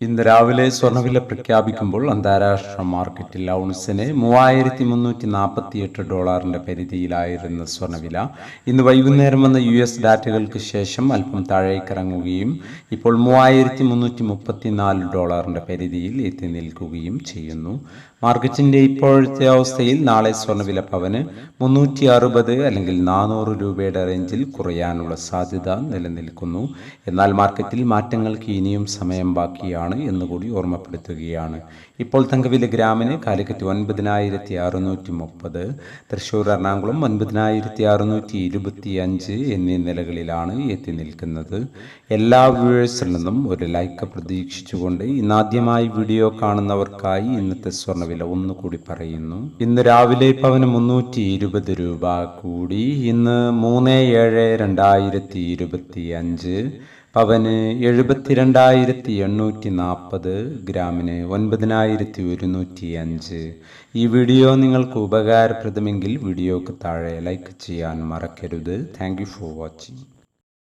ഇന്ന് രാവിലെ സ്വർണവില പ്രഖ്യാപിക്കുമ്പോൾ അന്താരാഷ്ട്ര മാർക്കറ്റിൽ ഔൺസിന് മൂവായിരത്തി മുന്നൂറ്റി നാൽപ്പത്തി എട്ട് ഡോളറിന്റെ പരിധിയിലായിരുന്ന സ്വർണവില ഇന്ന് വൈകുന്നേരം വന്ന യു എസ് ഡാറ്റകൾക്ക് ശേഷം അല്പം താഴേക്കിറങ്ങുകയും ഇപ്പോൾ മൂവായിരത്തി മുന്നൂറ്റി മുപ്പത്തി നാല് ഡോളറിന്റെ പരിധിയിൽ എത്തി നിൽക്കുകയും ചെയ്യുന്നു. മാർക്കറ്റിന്റെ ഇപ്പോഴത്തെ അവസ്ഥയിൽ നാളെ സ്വർണവില പവന് മുന്നൂറ്റി അറുപത് അല്ലെങ്കിൽ നാനൂറ് രൂപയുടെ റേഞ്ചിൽ കുറയാനുള്ള സാധ്യത നിലനിൽക്കുന്നു. എന്നാൽ മാർക്കറ്റിൽ മാറ്റങ്ങൾക്ക് ഇനിയും സമയം ബാക്കിയാണ്. എന്നുകൂടി ഓർമ്മപ്പെടുത്തുകയാണ്. ഇപ്പോൾ തങ്കവില ഗ്രാമിന് കാലിക്കറ്റ് ഒൻപതിനായിരത്തി അറുന്നൂറ്റി മുപ്പത് തൃശ്ശൂർ എറണാകുളം ഒൻപതിനായിരത്തി അറുന്നൂറ്റി ഇരുപത്തി അഞ്ച് എന്നീ നിലകളിലാണ് എത്തി നിൽക്കുന്നത്. എല്ലാ വ്യൂവേഴ്സിൽ നിന്നും ഒരു ലൈക്ക് പ്രതീക്ഷിച്ചുകൊണ്ട് ഇന്നാദ്യമായി വീഡിയോ കാണുന്നവർക്കായി ഇന്നത്തെ സ്വർണവില ഒന്നുകൂടി പറയുന്നു. ഇന്ന് രാവിലെ പവന് മുന്നൂറ്റി ഇരുപത് രൂപ കൂടി ഇന്ന് മൂന്ന് ഏഴ് രണ്ടായിരത്തി ഇരുപത്തി അഞ്ച് പവന് എഴുപത്തിരണ്ടായിരത്തി എണ്ണൂറ്റി നാൽപ്പത് ഗ്രാമിന് ഒൻപതിനായിരത്തി ഒരുന്നൂറ്റി അഞ്ച് ഈ വീഡിയോ നിങ്ങൾക്ക് ഉപകാരപ്രദമെങ്കിൽ വീഡിയോക്ക് താഴെ ലൈക്ക് ചെയ്യാൻ മറക്കരുത്. Thank for watching.